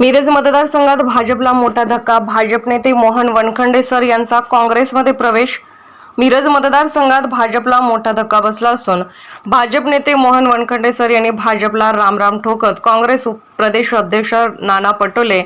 मिरज मतदारसंघात भाजपला मोठा धक्का. भाजप नेते मोहन वनखंडे सर यांचा काँग्रेसमध्ये प्रवेश. मिरज मतदारसंघात भाजपला मोठा धक्का बसला असून भाजप नेते मोहन वनखंडे सर यांनी भाजपला रामराम ठोकत काँग्रेस प्रदेश अध्यक्ष नाना पटोले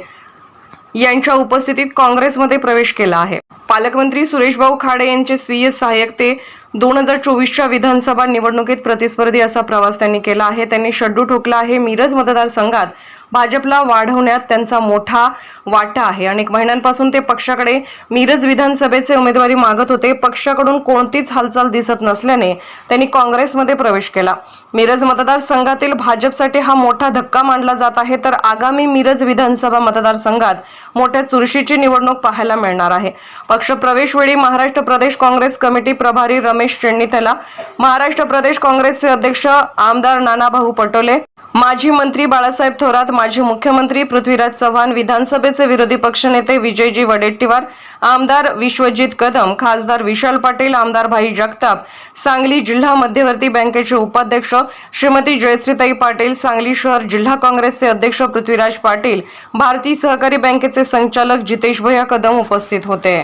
यांच्या उपस्थितीत काँग्रेसमध्ये प्रवेश केला आहे. पालकमंत्री सुरेशभाऊ खाडे यांचे स्वीय सहाय्यक ते दोन हजार चोवीसच्या विधानसभा निवडणुकीत प्रतिस्पर्धी असा प्रवास त्यांनी केला आहे. त्यांनी शड्डू ठोकला आहे. मिरज मतदारसंघात भाजपला वाढवण्यात त्यांचा मोठा वाटा आहे. अनेक महिन्यांपासून ते पक्षाकडे मिरज विधानसभेचे उमेदवारी मागत होते. पक्षाकडून कोणतीच हालचाल दिसत नसल्याने त्यांनी काँग्रेसमध्ये प्रवेश केला. मिरज मतदारसंघातील भाजपसाठी हा मोठा धक्का मानला जात आहे. तर आगामी मिरज विधानसभा मतदारसंघात मोठ्या चुरशीची निवडणूक पाहायला मिळणार आहे. पक्ष प्रवेशवेळी महाराष्ट्र प्रदेश काँग्रेस कमिटी प्रभारी रमेश चेन्नीतला. महाराष्ट्र प्रदेश काँग्रेसचे अध्यक्ष आमदार नानाभाऊ पटोले माजी मंत्री बाळासाहेब थोरात माजी मुख्यमंत्री पृथ्वीराज चव्हाण विधानसभेचे विरोधी पक्षनेते विजयजी वडेट्टीवार आमदार विश्वजित कदम खासदार विशाल पाटील आमदार भाई जगताप सांगली जिल्हा मध्यवर्ती बँकेचे उपाध्यक्ष श्रीमती जयश्रीताई पाटील सांगली शहर जिल्हा काँग्रेसचे अध्यक्ष पृथ्वीराज पाटील भारतीय सहकारी बँकेचे संचालक जितेश भैया कदम उपस्थित होते.